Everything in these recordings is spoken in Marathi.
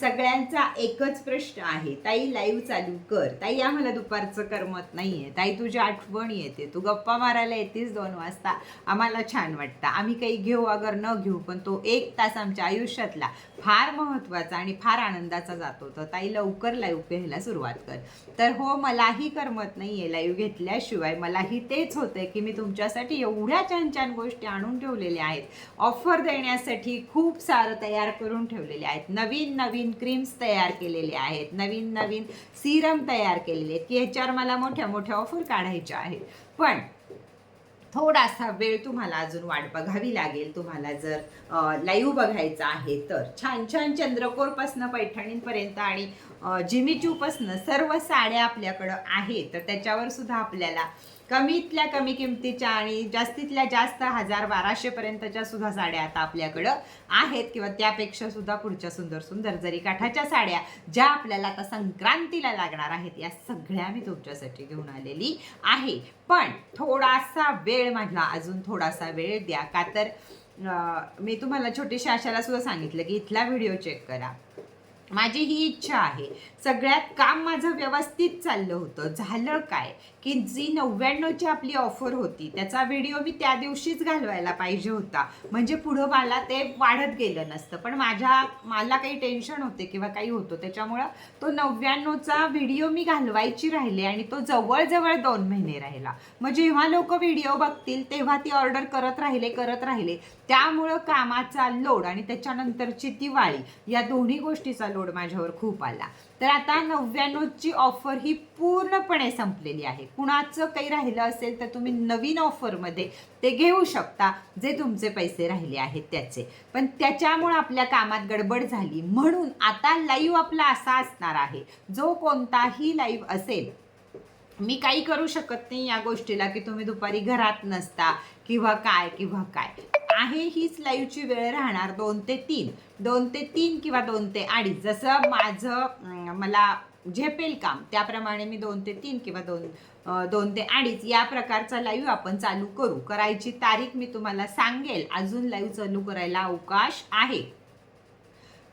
सगळ्यांचा एकच प्रश्न आहे ताई लाईव्ह चालू कर. ताई आम्हाला दुपारचं करमत नाही आहे ताई तुझी आठवण येते. तू गप्पा मारायला येतेस दोन वाजता. आम्हाला छान वाटतं. आम्ही काही घेऊ अगर न घेऊ पण तो एक तास आमच्या आयुष्यातला फार महत्त्वाचा आणि फार आनंदाचा जातो. तर ताई लवकर लाईव्ह घ्यायला सुरुवात कर. तर हो मलाही करमत नाही आहे लाईव्ह घेतल्याशिवाय. मलाही तेच होतं की मी तुमच्यासाठी एवढ्या छान छान गोष्टी आणून ठेवलेल्या आहेत. ऑफर देण्यासाठी खूप सारं तयार करून ठेवलेले आहेत. नवीन नवीन क्रीम्स तयार केलेले आहेत नवीन नवीन सिरम तयार केलेले आहेत की ह्याच्यावर मला मोठ्या मोठ्या ऑफर काढायच्या आहेत. पण थोडासा वेळ तुम्हाला अजून वाट बघावी लागेल तुम्हाला जर लाईव्ह बघायचं आहे तर. छान छान चंद्रकोरपासनं पैठणींपर्यंत आणि अ, जिमीचूपासनं सर्व साड्या आपल्याकडं आहेत तर त्याच्यावर सुद्धा आपल्याला कमीतल्या कमी किमतीच्या आणि जास्तीतल्या जास्त हजार बाराशेपर्यंतच्या सुद्धा साड्या आता आपल्याकडं आहेत किंवा त्यापेक्षा सुद्धा पुढच्या सुंदर सुंदर जरी काठाच्या साड्या ज्या आपल्याला आता संक्रांतीला लागणार आहेत या सगळ्या मी तुमच्यासाठी घेऊन आलेली आहे. पण थोडासा वेळ माझा अजून थोडासा वेळ द्या का तर मी तुम्हाला छोटीशी आशाला सुद्धा सांगितलं की इथला व्हिडिओ चेक करा. माझी ही इच्छा आहे सगळ्यात काम माझं व्यवस्थित चाललं होतं. झालं काय? की जी नव्याण्णवची आपली ऑफर होती त्याचा व्हिडिओ मी त्या दिवशीच घालवायला पाहिजे होता. म्हणजे पुढं मला ते वाढत गेलं नसतं. पण माझ्या मला काही टेन्शन होते किंवा काही होतं त्याच्यामुळं तो नव्याण्णवचा व्हिडिओ मी घालवायची राहिले आणि तो जवळजवळ दोन महिने राहिला. मग जेव्हा लोक व्हिडिओ बघतील तेव्हा ती ऑर्डर करत राहिले करत राहिले. त्यामुळं कामाचा लोड आणि त्याच्यानंतरची दिवाळी या दोन्ही गोष्टीचा लोड माझ्यावर खूप आला. तर आता नव्याण्णवची ऑफर ही पूर्णपणे संपलेली आहे. कुणाचं काही राहिलं असेल तर तुम्ही नवीन ऑफरमध्ये ते घेऊ शकता जे तुमचे पैसे राहिले आहेत त्याचे. पण त्याच्यामुळं आपल्या कामात गडबड झाली. म्हणून आता लाईव्ह आपला असा असणार आहे. जो कोणताही लाईव्ह असेल मी काही करू शकत नाही या गोष्टीला की तुम्ही दुपारी घरात नसता किंवा काय किंवा काय. आहे हीच लाईव्हची वेळ राहणार दोन ते तीन. दोन ते तीन किंवा दोन ते अडीच. जसं माझं मला झेपेल काम त्याप्रमाणे मी दोन ते तीन किंवा दोन दोन ते अडीच या प्रकारचा लाईव्ह आपण चालू करू. करायची तारीख मी तुम्हाला सांगेल. अजून लाईव्ह चालू करायला अवकाश आहे.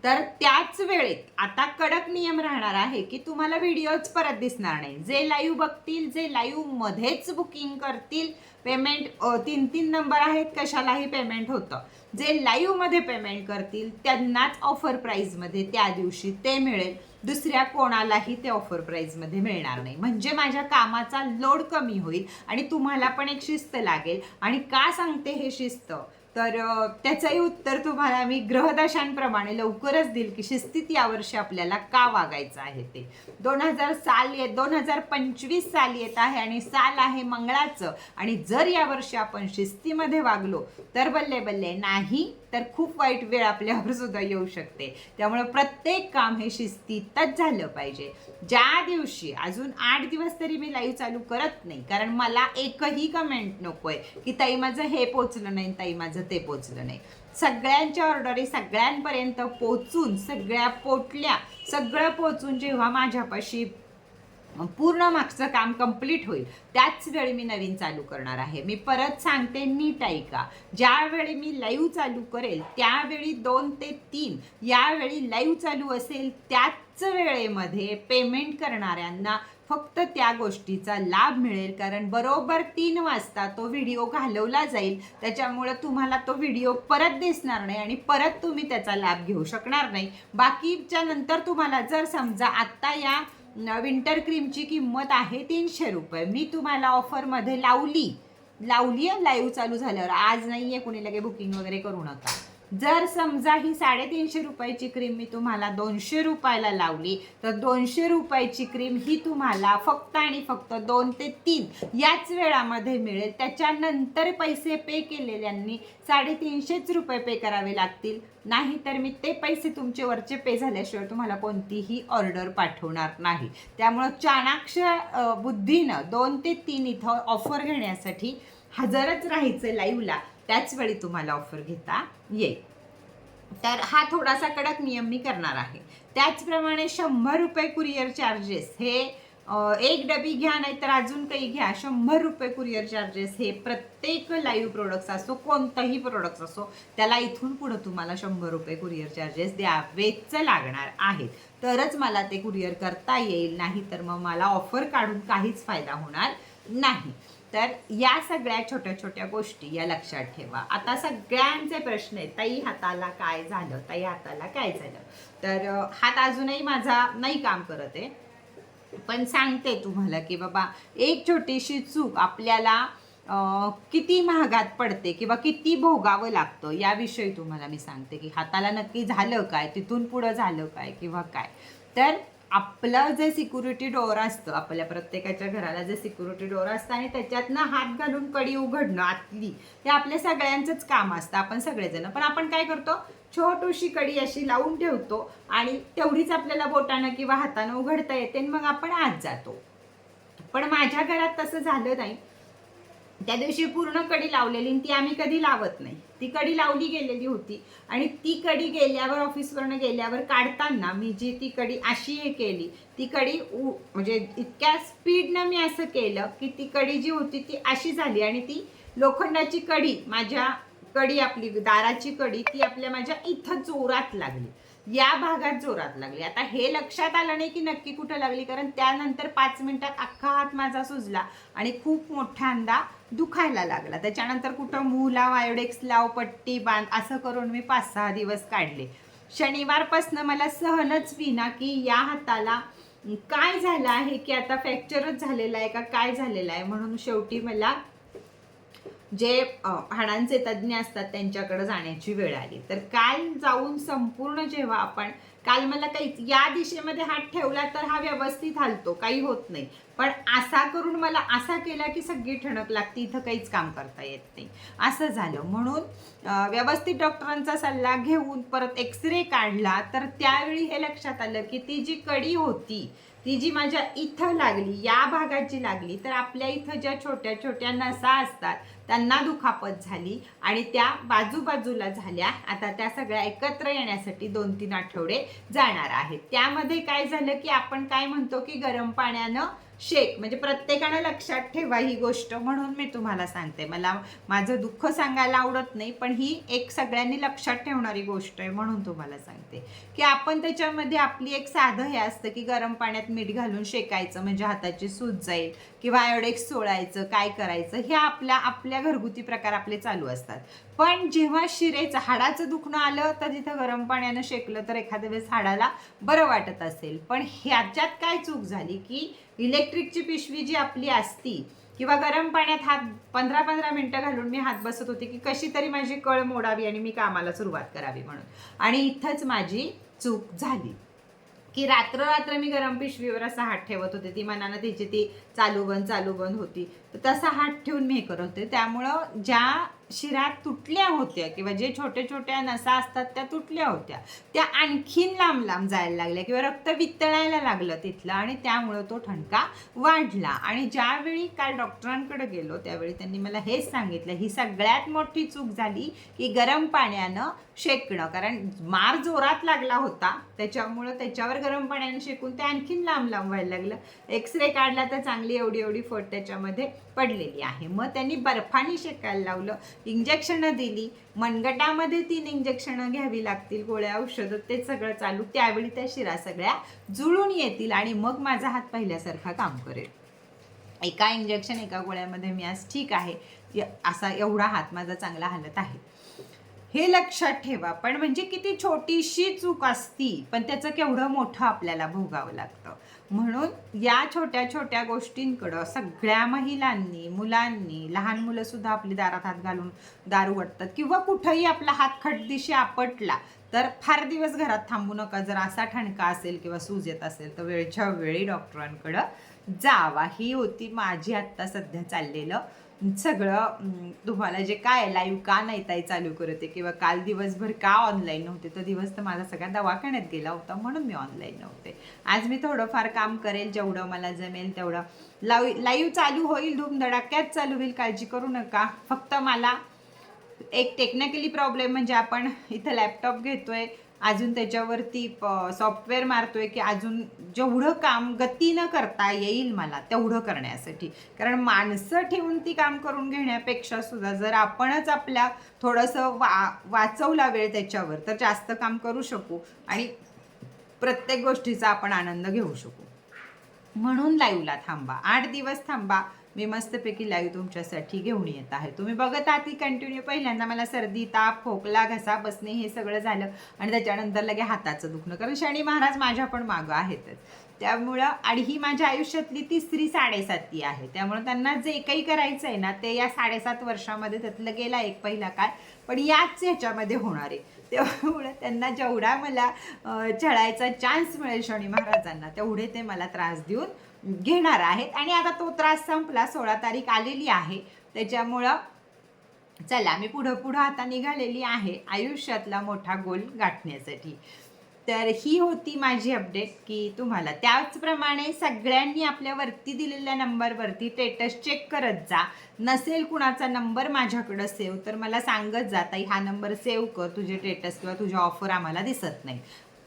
तर त्याच वेळेत आता कडक नियम राहणार आहे की तुम्हाला व्हिडिओच परत दिसणार नाही. जे लाईव्ह बघतील जे लाईव्ह मध्येच बुकिंग करतील पेमेंट तीन तीन नंबर आहेत कशालाही पेमेंट होतं. जे लाईव्हमध्ये पेमेंट करतील त्यांनाच ऑफर प्राईजमध्ये त्या दिवशी ते मिळेल. दुसऱ्या कोणालाही ते ऑफर प्राईजमध्ये मिळणार नाही. म्हणजे माझ्या कामाचा लोड कमी होईल आणि तुम्हाला पण एक शिस्त लागेल. आणि का सांगते हे शिस्त? तर त्याचंही उत्तर तुम्हाला मी ग्रहदशांप्रमाणे लवकरच देईल की शिस्तीत यावर्षी आपल्याला का वागायचं आहे ते. दोन हजार साल येत दोन हजार पंचवीस साल येत आहे आणि साल आहे मंगळाचं. आणि जर यावर्षी आपण शिस्तीमध्ये वागलो तर बल्ले बल्ले नाही तर खूप वाईट वेळ आपल्यावर सुद्धा येऊ शकते. त्यामुळे प्रत्येक काम हे शिस्तीतच झालं पाहिजे. ज्या दिवशी अजून आठ दिवस तरी मी लाईव्ह चालू करत नाही कारण मला एकही कमेंट नकोय की ताई माझं हे पोचलं नाही ताई माझं ते पोचलं नाही. सगळ्यांच्या ऑर्डरी सगळ्यांपर्यंत पोचून सगळ्या पोटल्या सगळं पोचून जेव्हा माझ्यापाशी पूर्ण मागचं काम कंप्लीट होईल त्याच वेळी मी नवीन चालू करणार आहे. मी परत सांगते नीट ऐका. ज्यावेळी मी लाईव्ह चालू करेल त्यावेळी दोन ते तीन यावेळी लाईव्ह चालू असेल त्याच वेळेमध्ये पेमेंट करणाऱ्यांना फक्त त्या गोष्टीचा लाभ मिळेल कारण बरोबर तीन वाजता तो व्हिडिओ घालवला जाईल. त्याच्यामुळं तुम्हाला तो व्हिडिओ परत दिसणार नाही आणि परत तुम्ही त्याचा लाभ घेऊ शकणार नाही. बाकीच्या नंतर तुम्हाला जर समजा आत्ता या विंटर क्रीमची किंमत आहे तीनशे रुपये मी तुम्हाला ऑफरमध्ये लावली. लावली आहे लाईव्ह चालू झाल्यावर. आज नाही आहे कुणी लगे बुकिंग वगैरे करू नका. जर समजा ही साडेतीनशे रुपयाची क्रीम मी तुम्हाला दोनशे रुपयाला लावली तर दोनशे रुपयाची क्रीम ही तुम्हाला फक्त आणि फक्त दोन ते तीन याच वेळामध्ये मिळेल. त्याच्यानंतर पैसे पे केलेल्यांनी साडेतीनशेच रुपये पे करावे लागतील. नाही तर मी ते पैसे तुमचे वरचे पे झाल्याशिवाय तुम्हाला कोणतीही ऑर्डर पाठवणार नाही. त्यामुळं चाणाक्ष बुद्धीनं दोन ते तीन इथं ऑफर घेण्यासाठी हजरच राहायचं लाईव्हला त्याच वेळी तुम्हाला ऑफर घेता येईल. तर हा थोडासा कडक नियम मी करणार आहे. त्याचप्रमाणे शंभर रुपये कुरिअर चार्जेस हे एक डबी घ्या नाहीतर अजून काही घ्या. शंभर रुपये कुरिअर चार्जेस हे प्रत्येक लाईव्ह प्रोडक्ट्स असो कोणताही प्रोडक्ट्स असो त्याला इथून पुढं तुम्हाला शंभर रुपये कुरिअर चार्जेस द्यावेच लागणार आहेत. तरच मला ते कुरिअर करता येईल नाही तर मग मला ऑफर काढून काहीच फायदा होणार नाही. तर या सगळ्या छोट्या छोट्या गोष्टी या लक्षात ठेवा. आता सगळ्यांचे प्रश्न आहेत. ताई हाताला काय झालं? ताई हाताला काय झालं? तर हात अजूनही माझा नाही काम करत आहे. पण सांगते तुम्हाला की बाबा एक छोटीशी चूक आपल्याला किती महागात पडते किंवा किती भोगावं लागतं याविषयी तुम्हाला मी सांगते की हाताला नक्की झालं काय? तिथून पुढं झालं काय किंवा काय? तर आपलं जे सिक्युरिटी डोअर असतं आपल्या प्रत्येकाच्या घराला जे सिक्युरिटी डोअर असतं आणि त्याच्यातनं हात घालून कडी उघडणं आतली हे आपल्या सगळ्यांचंच काम असतं आपण सगळेजण. पण आपण काय करतो? छोटूशी कडी अशी लावून ठेवतो आणि तेवढीच आपल्याला बोटानं किंवा हातानं उघडता येते आणि मग आपण आत जातो. पण माझ्या घरात तसं झालं नाही. त्या दिवशी पूर्ण कडी लावलेली आणि ती आम्ही कधी लावत नाही. ती कडी लावली गेलेली होती आणि ती कडी गेल्यावर ऑफिसवरनं गेल्यावर काढताना मी जी ती कडी अशी हे केली ती कडी उ- म्हणजे इतक्या स्पीडनं मी असं केलं की ती कडी जी होती ती अशी झाली आणि ती लोखंडाची कडी माझ्या कडी आपली दाराची कडी ती आपल्या माझ्या इथं जोरात लागली. या भागात जोरात लागली. आता हे लक्षात आलं नाही की नक्की कुठं लागली कारण त्यानंतर पाच मिनिटात अख्खा हात माझा सुजला आणि खूप मोठ्यांदा दुखायला लागला. त्याच्यानंतर कुठं मूव लाव आयोडेक्स लाव पट्टी बांध असं करून मी पाच सहा दिवस काढले. शनिवारपासनं मला सहनच विना की या हाताला काय झालं आहे की आता फ्रॅक्चरच झालेला आहे का काय झालेलं आहे? म्हणून शेवटी मला जे हाडांचे तज्ज्ञ असतात त्यांच्याकडे जाण्याची वेळ आली. तर काल जाऊन संपूर्ण जेव्हा आपण काल मला काही या दिशेमध्ये हात ठेवला तर हा व्यवस्थित हलतो काही होत नाही. पण असा करून मला असा केला की सगळी ठणक लागते इथं काहीच काम करता येत नाही. असं झालं. म्हणून व्यवस्थित डॉक्टरांचा सल्ला घेऊन परत एक्सरे काढला तर त्यावेळी हे लक्षात आलं की ती जी कडी होती ती जी माझ्या इथं लागली या भागाची लागली तर आपल्या इथं ज्या छोट्या छोट्या नसा असतात त्यांना दुखापत झाली आणि त्या बाजूबाजूला झाल्या. आता त्या सगळ्या एकत्र येण्यासाठी दोन तीन आठवडे जाणार आहेत. त्यामध्ये काय झालं की आपण काय म्हणतो की गरम पाण्यानं शेक म्हणजे प्रत्येकानं लक्षात ठेवा ही गोष्ट म्हणून मी तुम्हाला सांगते. मला माझं दुःख सांगायला आवडत नाही पण ही एक सगळ्यांनी लक्षात ठेवणारी गोष्ट आहे म्हणून तुम्हाला सांगते. की आपण त्याच्यामध्ये आपली एक साधं हे असतं की गरम पाण्यात मीठ घालून शेकायचं म्हणजे हाताची सूज जाईल किंवा आयोडेक्स सोडायचं काय करायचं हे आपल्या आपल्या घरगुती प्रकार आपले चालू असतात. पण जेव्हा शिरेचं हाडाचं दुखणं आलं तर तिथं गरम पाण्यानं शेकलं तर एखाद्या वेळेस हाडाला बरं वाटत असेल. पण ह्याच्यात काय चूक झाली की इलेक्ट्रिकची पिशवी जी आपली असती किंवा गरम पाण्यात हात पंधरा पंधरा मिनटं घालून मी हात बसत होते की कशी तरी माझी कळ मोडावी आणि मी कामाला सुरुवात करावी म्हणून. आणि इथंच माझी चूक झाली. की रात्र रात्र मी गरम पिशवीवर असा हात ठेवत होते. ती मनानं तिची ती चालू बंद चालू बंद होती. तर तसा हात ठेवून मी हे करत होते. त्यामुळं ज्या शिरा तुटल्या होत्या किंवा जे छोट्या छोट्या नसा असतात त्या तुटल्या होत्या. त्या आणखीन लांब लांब जायला लागल्या किंवा रक्त वितळायला लागलं तिथलं आणि त्यामुळं तो ठणका वाढला. आणि ज्यावेळी काल डॉक्टरांकडे गेलो त्यावेळी त्यांनी मला हेच सांगितलं ही सगळ्यात मोठी चूक झाली की गरम पाण्यानं शेकणं. कारण मार जोरात लागला होता त्याच्यामुळं त्याच्यावर गरम पाण्यानं शेकून ते आणखीन लांब लांब व्हायला लागलं. एक्सरे काढला तर चांगली एवढी एवढी फट त्याच्यामध्ये. पडलेली आहे. मग त्यांनी बर्फाने शेकायला लावलं. इंजेक्शनं दिली. मनगटामध्ये तीन इंजेक्शनं घ्यावी लागतील. गोळ्या औषधं ते सगळं चालू. त्यावेळी त्या शिरा सगळ्या जुळून येतील आणि मग माझा हात पहिल्यासारखा काम करेल. एका इंजेक्शन एका गोळ्यामध्ये मी आज ठीक आहे. य- असा एवढा हात माझा चांगला हालत आहे. हे लक्षात ठेवा. पण म्हणजे किती छोटीशी चूक असती. पण त्याचं केवढं मोठं आपल्याला भोगावं लागतं. म्हणून या छोट्या छोट्या गोष्टींकडं सगळ्या महिलांनी मुलांनी लहान मुलं सुद्धा आपली दारात हात घालून दारू वाटतात किंवा कुठंही आपला हात खटदिशी आपटला तर फार दिवस घरात थांबू नका. जर असा ठणका असेल किंवा सूज येत असेल तर वेळच्या वेळी डॉक्टरांकडं जावा. ही होती माझी आत्ता सध्या चाललेलं सगळं तुम्हाला जे काय लाईव्ह का नाही ताई चालू करते किंवा काल दिवसभर का ऑनलाईन नव्हते? तो दिवस तर माझा सगळा दवाखान्यात गेला होता म्हणून मी ऑनलाईन नव्हते. आज मी थोडंफार काम करेल जेवढं मला जमेल तेवढं. लाईव्ह लाईव्ह चालू होईल धूमधडाक्यात चालू होईल काळजी करू नका. फक्त मला एक टेक्निकली प्रॉब्लेम म्हणजे आपण इथं लॅपटॉप घेतोय अजून त्याच्यावरती सॉफ्टवेअर मारतोय की अजून जेवढं काम गतीनं करता येईल मला तेवढं करण्यासाठी. कारण माणसं ठेवून ती काम करून घेण्यापेक्षा सुद्धा जर आपणच आपल्या थोडंसं वा वाचवला वेळ त्याच्यावर तर जास्त काम करू शकू आणि प्रत्येक गोष्टीचा आपण आनंद घेऊ शकू. म्हणून लाईव्हला थांबा. आठ दिवस थांबा. मी मस्तपैकी लाईव्ह तुमच्यासाठी घेऊन येत आहे. तुम्ही बघत आहात की कंटिन्यू पहिल्यांदा मला सर्दी ताप खोकला घसा बसणे हे सगळं झालं आणि त्याच्यानंतर लगे हाताचं दुखणं. कारण शनी महाराज माझ्या पण मागं आहेतच. त्यामुळं आणि ही माझ्या आयुष्यातली तिसरी साडेसाती आहे. त्यामुळं त्यांना जे काही करायचं आहे ना ते या साडेसात वर्षामध्ये त्यातलं गेला एक पहिला काळ पण याच ह्याच्यामध्ये होणार आहे. त्यामुळं त्यांना जेवढा मला चढायचा चान्स मिळेल शनी महाराजांना तेवढे ते मला त्रास देऊन घेणार आहेत. आणि आता तो त्रास संपला सोळा तारीख आलेली आहे. त्याच्यामुळं चला मी पुढं पुढं आता निघालेली आहे आयुष्यातला मोठा गोल गाठण्यासाठी. तर ही होती माझी अपडेट की तुम्हाला. त्याचप्रमाणे सगळ्यांनी आपल्या वरती दिलेल्या नंबरवरती स्टेटस चेक करत जा. नसेल कुणाचा नंबर माझ्याकडं सेव्ह तर मला सांगत जाता हा नंबर सेव्ह कर. तुझे स्टेटस किंवा तुझ्या ऑफर आम्हाला दिसत नाही.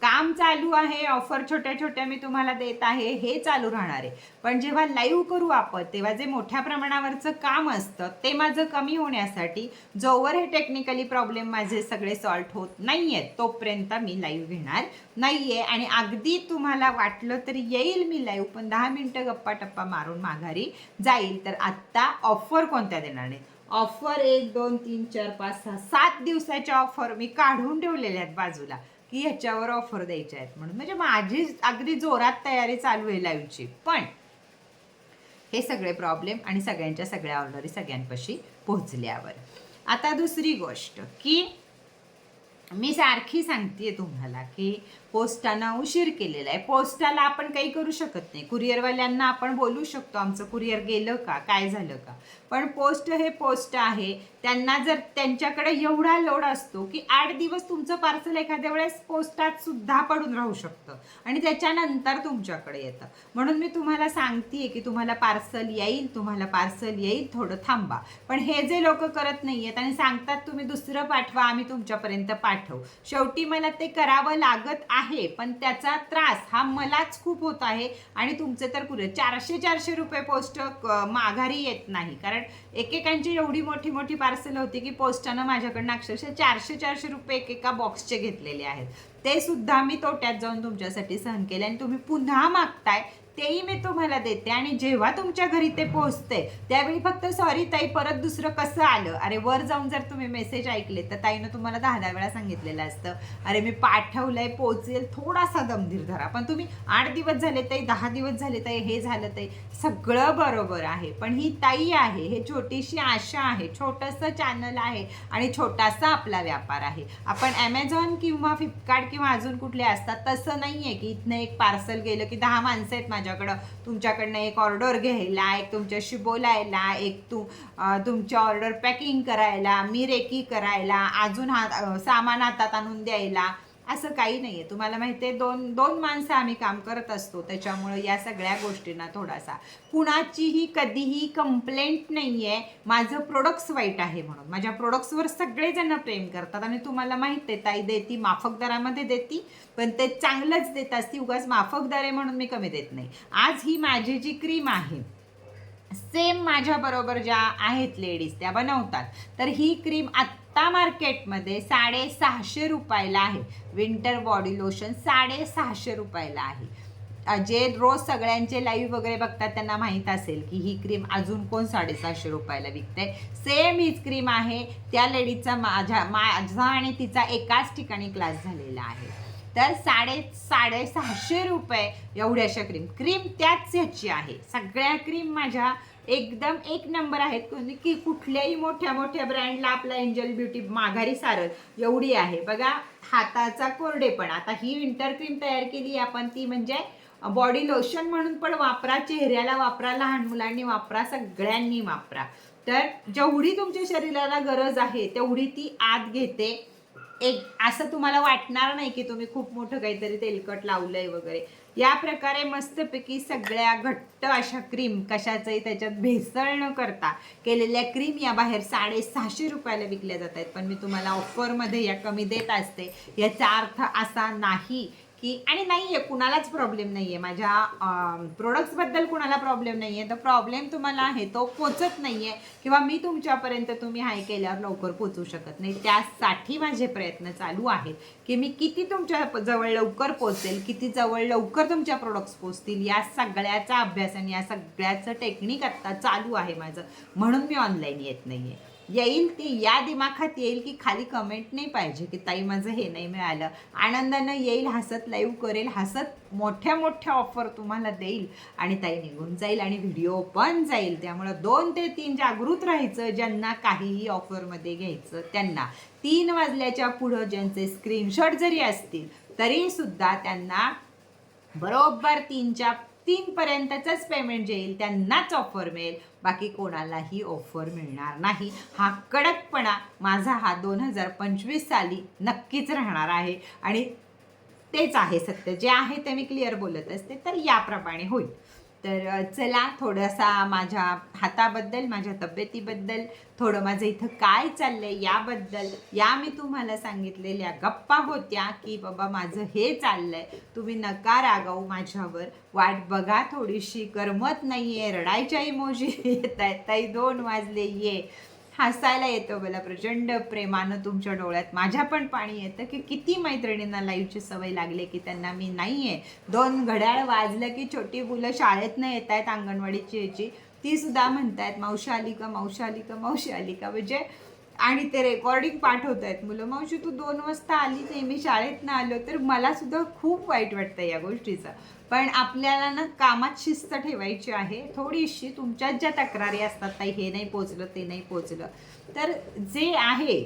काम चालू आहे ऑफर छोट्या छोट्या मी तुम्हाला देत आहे हे चालू राहणार आहे. पण जेव्हा लाईव्ह करू आपण तेव्हा जे मोठ्या प्रमाणावरचं काम असतं ते माझं कमी होण्यासाठी जोवर हे टेक्निकली प्रॉब्लेम माझे सगळे सॉल्ट होत नाही आहेत तोपर्यंत मी लाईव्ह घेणार नाही आहे आणि अगदी तुम्हाला वाटलं तरी येईल मी लाईव्ह पण दहा मिनटं गप्पा टप्पा मारून माघारी जाईल तर आत्ता ऑफर कोणत्या देणार नाही ऑफर एक दोन तीन चार पाच सहा सात दिवसाच्या ऑफर मी काढून ठेवलेल्या आहेत बाजूला. की ह्याच्यावर ऑफर द्यायच्या आहेत म्हणून. म्हणजे माझी अगदी जोरात तयारी चालू आहे लाईव्हची पण हे सगळे प्रॉब्लेम आणि सगळ्यांच्या सगळ्या ऑर्डरी सगळ्यांपाशी पोहोचल्यावर. आता दुसरी गोष्ट की मी सारखी सांगते तुम्हाला की पोस्टाना उशीर केलेला आहे. पोस्टाला आपण काही करू शकत नाही. कुरिअरवाल्यांना आपण बोलू शकतो आमचं कुरिअर गेलं का काय झालं का. पण पोस्ट हे पोस्ट आहे. त्यांना जर त्यांच्याकडे एवढा लोड असतो की आठ दिवस तुमचं पार्सल एखाद्या वेळेस पोस्टात सुद्धा पडून राहू शकतं. आणि त्याच्यानंतर तुमच्याकडे येतं. म्हणून मी तुम्हाला सांगते की तुम्हाला पार्सल येईल तुम्हाला पार्सल येईल थोडं थांबा. पण हे जे लोक करत नाही आहेत आणि सांगतात तुम्ही दुसरं पाठवा आम्ही तुमच्यापर्यंत पाठवू. शेवटी मला ते करावं लागत आहे. आहे पण त्याचा त्रास हा मलाच खूप होत आहे. आणि तुमचे तर पुरे चारशे चारशे रुपये पोस्ट माघारी येत नाही. कारण एकेकांची एवढी मोठी मोठी पार्सल होती की पोस्टानं माझ्याकडनं अक्षरशः चारशे चारशे रुपये एकेका बॉक्सचे घेतलेले आहेत. ते सुद्धा मी तोट्यात जाऊन तुमच्यासाठी सहन केले आणि तुम्ही पुन्हा मागताय तेही मी तुम्हाला देते. आणि जेव्हा तुमच्या घरी ते पोहोचते त्यावेळी फक्त सॉरी ताई परत दुसरं कसं आलं? अरे वर जाऊन जर तुम्ही मेसेज ऐकले तर ताईनं तुम्हाला दहा दहा वेळा सांगितलेलं असतं. अरे मी पाठवलंय पोचेल थोडासा दमधीर धरा. पण तुम्ही आठ दिवस झाले ताई दहा दिवस झाले ताई हे झालं ताई सगळं बरोबर आहे. पण ही ताई आहे हे छोटीशी आशा आहे छोटंसं चॅनल आहे आणि छोटासा आपला व्यापार आहे. आपण ॲमेझॉन किंवा फ्लिपकार्ट किंवा अजून कुठले असतात तसं नाही आहे की इथनं एक पार्सल गेलं की दहा माणसं आहेत माझ्याकडं तुमच्याकडनं एक ऑर्डर घ्यायला एक तुमच्याशी बोलायला एक तू तुमच्या तुमची ऑर्डर पॅकिंग करायला मी रेकी करायला अजून हा सामान हातात आणून द्यायला. असं काही नाही आहे तुम्हाला माहिती आहे दोन दोन माणसं आम्ही काम करत असतो. त्याच्यामुळं या सगळ्या गोष्टींना थोडासा. कुणाचीही कधीही कंप्लेंट नाही आहे माझं प्रोडक्ट्स वाईट आहे म्हणून. माझ्या प्रोडक्ट्सवर सगळेजण प्रेम करतात. आणि तुम्हाला माहिती आहे ताई देती माफक दरामध्ये देती पण ते चांगलंच देत असती. उगाच माफक दर आहे म्हणून मी कमी देत नाही. आज ही माझी जी क्रीम आहे सेम माझ्याबरोबर ज्या आहेत लेडीज त्या बनवतात. तर ही क्रीम आत्ता आत्ता मार्केटमध्ये साडेसहाशे रुपयाला आहे. विंटर बॉडी लोशन साडेसहाशे रुपयाला आहे. जे रोज सगळ्यांचे लाईव्ह वगैरे बघतात त्यांना माहीत असेल की ही क्रीम अजून कोण साडेसहाशे रुपयाला विकते? सेम हीच क्रीम आहे. त्या लेडीजचा माझ्या माझा आणि तिचा एकाच ठिकाणी क्लास झालेला आहे. तर साडे साडेसहाशे रुपये एवढ्याशा क्रीम क्रीम त्याच ह्याची आहे. सगळ्या क्रीम माझ्या एकदम एक नंबर आहेत. कोणी की कुठल्याही मोठ्या मोठ्या ब्रँडला आपला एंजल ब्युटी माघारी सारत एवढी आहे. बघा हाताचा कोरडेपण आता ही विंटर क्रीम तयार केली आपण ती म्हणजे बॉडी लोशन म्हणून पण वापरा चेहऱ्याला वापरा लहान मुलांनी वापरा सगळ्यांनी वापरा. तर जेवढी तुमच्या शरीराला गरज आहे तेवढी ती आत घेते. एक असं तुम्हाला वाटणार नाही की तुम्ही खूप मोठं काहीतरी तेलकट लावलंय वगैरे. या प्रकारे मस्तपैकी सगळ्या घट्ट अशा क्रीम कशाचंही त्याच्यात भेसळ न करता केलेल्या क्रीम या बाहेर साडेसहाशे रुपयाला विकल्या जात आहेत. पण मी तुम्हाला ऑफरमध्ये या कमी देत असते. याचा अर्थ असा नाही की आणि नाही आहे कुणालाच प्रॉब्लेम नाही आहे माझ्या प्रोडक्ट्सबद्दल कुणाला प्रॉब्लेम नाही आहे तर प्रॉब्लेम तुम्हाला आहे तो पोचत नाही आहे किंवा मी तुमच्यापर्यंत तुम्ही हाय केल्यावर लवकर पोचू शकत नाही. त्यासाठी माझे प्रयत्न चालू आहेत की मी किती तुमच्या जवळ लवकर पोचेल किती जवळ लवकर तुमच्या प्रोडक्ट्स पोचतील या सगळ्याचा अभ्यास आणि या सगळ्याचं टेक्निक आत्ता चालू आहे माझं. म्हणून मी ऑनलाईन येत नाही आहे येईल ती या दिमाखात येईल की खाली कमेंट नाही पाहिजे की ताई माझं हे नाही मिळालं. आनंदानं येईल हसत लाईव्ह करेल हसत मोठ्या मोठ्या ऑफर तुम्हाला देईल आणि ताई निघून जाईल आणि व्हिडिओ पण जाईल. त्यामुळं दोन ते तीन जागृत राहायचं ज्यांना काहीही ऑफरमध्ये घ्यायचं त्यांना. तीन वाजल्याच्या पुढं ज्यांचे स्क्रीनशॉट जरी असतील तरी सुद्धा त्यांना बरोबर तीनच्या तीनपर्यंतच पेमेंट जे येईल त्यांनाच ऑफर मिळेल. बाकी कोणालाही ऑफर मिळणार नाही. हा कडकपणा माझा हा दोन हजार पंचवीस साली नक्कीच राहणार आहे. आणि तेच आहे सत्य. जे आहे ते मी क्लिअर बोलत असते तर याप्रमाणे होईल. तर चला थोडासा माझ्या हाताबद्दल माझ्या तब्येतीबद्दल थोडं माझं इथं काय चाललंय याबद्दल या मी तुम्हाला सांगितलेल्या गप्पा होत्या की बाबा माझं हे चाललंय. तुम्ही नका रागावू माझ्यावर. वाट बघा थोडीशी. करमत नाहीये. रडायच्या इमोजी येत आहेत ताई दोन वाजले. ये. हसायला येतं मला प्रचंड प्रेमानं तुमच्या डोळ्यात. माझ्या पण पाणी येतं की किती मैत्रिणींना लाईव्हची सवय लागली की त्यांना मी नाही आहे दोन घड्याळ वाजलं की छोटी मुलं शाळेतनं येत आहेत अंगणवाडीची याची. ती सुद्धा म्हणतायत मावशी आली का मावशी आली का मावशी आली का? म्हणजे आणि ते रेकॉर्डिंग पाठवत आहेत मुलं. मावशी तू दोन वाजता आली नाही मी शाळेतनं आलो तर मला सुद्धा खूप वाईट वाटतं या गोष्टीचं. पण आपल्याला ना कामात शिस्त ठेवायची आहे. थोडीशी तुमच्यात ज्या तक्रारी असतात ताई हे नाही पोचलं ते नाही पोचलं. तर जे आहे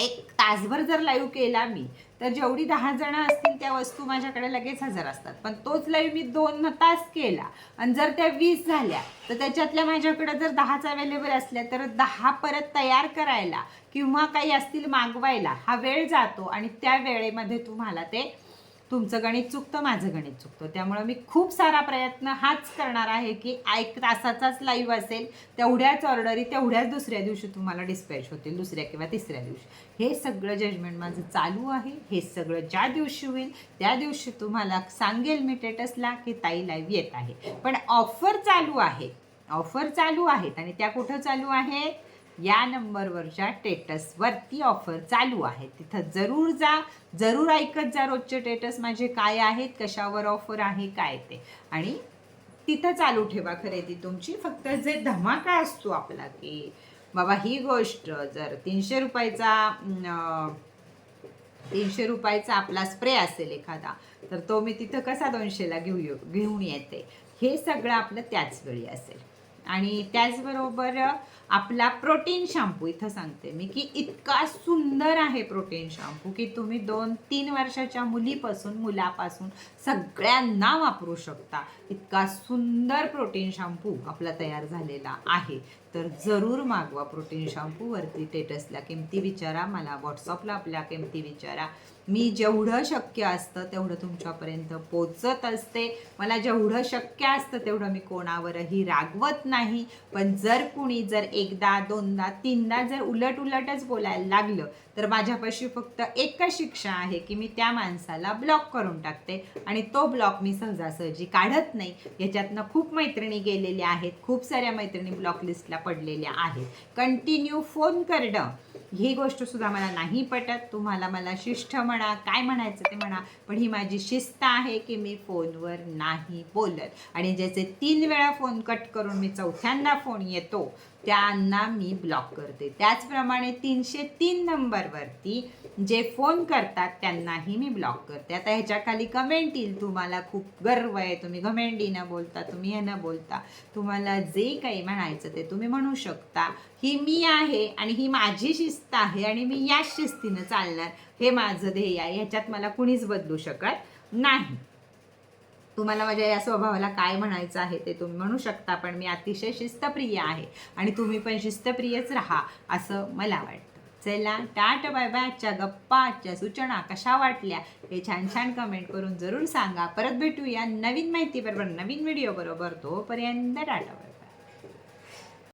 एक तासभर जर लाईव्ह केला मी तर जेवढी दहा जणं असतील त्या वस्तू माझ्याकडे लगेच हजर असतात. पण तोच लाईव्ह मी दोन तास केला. आणि जर त्या वीस झाल्या तर त्याच्यातल्या माझ्याकडे जर दहाच अवेलेबल असल्या तर दहा परत तयार करायला किंवा काही असतील मागवायला हा वेळ जातो आणि त्या वेळेमध्ये तुम्हाला ते तुमचं गणित चुकतं माझं गणित चुकतं. त्यामुळं मी खूप सारा प्रयत्न हाच करणार आहे की एक तासाचाच लाईव्ह असेल तेवढ्याच ऑर्डरी तेवढ्याच दुसऱ्या दिवशी तुम्हाला डिस्पॅच होतील दुसऱ्या किंवा तिसऱ्या दिवशी. हे सगळं जजमेंट माझं चालू आहे. हे सगळं ज्या दिवशी होईल त्या दिवशी तुम्हाला सांगेल मी टेटसला की ताई लाईव्ह येत आहे. पण ऑफर चालू आहे. ऑफर चालू आहेत आणि त्या कुठं चालू आहेत? या नंबरवरच्या टेटसवरती ऑफर चालू आहे. तिथं जरूर जा जरूर ऐकत जा रोजचे टेटस माझे काय आहेत कशावर ऑफर आहे काय ते. आणि तिथं चालू ठेवा खरेदी तुमची. फक्त जे धमाका असतो आपला की बाबा ही गोष्ट जर तीनशे रुपयाचा तीनशे रुपयाचा आपला स्प्रे असेल एखादा तर तो मी तिथं कसा दोनशेला घेऊ घेऊन येते. हे सगळं आपलं त्याच वेळी असेल. आणि त्याचबरोबर आपला प्रोटीन शॅम्पू इथं सांगते मी की इतका सुंदर आहे प्रोटीन शॅम्पू की तुम्ही दोन तीन वर्षाच्या मुलीपासून मुलापासून सगळ्यांना वापरू शकता. इतका सुंदर प्रोटीन शॅम्पू आपला तयार झालेला आहे. तर जरूर मागवा प्रोटीन शॅम्पूवरती टेटसला किमती विचारा मला व्हॉट्सअपला आपल्या किमती विचारा. मी जेवढं शक्य असतं तेवढं तुमच्यापर्यंत पोचत असते. मला जेवढं शक्य असतं तेवढं मी कोणावरही रागवत नाही. पण जर कुणी जर एकदा दोनदा तीनदा जर उलट उलटच बोलायला लागलं तर माझ्यापाशी फक्त एकच शिक्षा आहे की मी त्या माणसाला ब्लॉक करून टाकते. आणि तो ब्लॉक मी सहजासहजी काढत नाही. याच्यातनं खूप मैत्रिणी गेलेल्या आहेत. खूप साऱ्या मैत्रिणी ब्लॉक लिस्टला पडलेल्या आहेत. कंटिन्यू फोन करणं. ही गोष्ट सुद्धा मला नाही पटत. तुम्हाला मला शिष्ट म्हणा काय म्हणायचं ते म्हणा. पण ही माझी शिस्त आहे की मी फोनवर नाही बोलत. आणि ज्याचे तीन वेळा फोन कट करून मी चौथ्यांदा फोन येतो त्यांना मी ब्लॉक करते. त्याचप्रमाणे तीनशे तीन नंबरवरती जे फोन करतात त्यांनाही मी ब्लॉक करते. आता ह्याच्या खाली कमेंट येईल. तुम्हाला खूप गर्व आहे. तुम्ही घमेंडी न बोलता तुम्ही हे न बोलता तुम्हाला जे काही म्हणायचं ते तुम्ही म्हणू शकता. ही मी आहे आणि ही माझी शिस्त आहे आणि मी याच शिस्तीनं चालणार. हे माझं ध्येय आहे. ह्याच्यात मला कुणीच बदलू शकत नाही. तुम्हाला माझ्या या स्वभावाला काय म्हणायचं आहे ते तुम्ही म्हणू शकता पण मी अतिशय शिस्तप्रिय आहे आणि तुम्ही पण शिस्तप्रियच राहा असं मला वाटतं. चला टाट बाय बायच्या गप्पा आजच्या सूचना कशा वाटल्या हे छान छान कमेंट करून जरूर सांगा. परत भेटूया नवीन माहिती बरोबर नवीन व्हिडिओ बरोबर. तोपर्यंत टाटा बाय.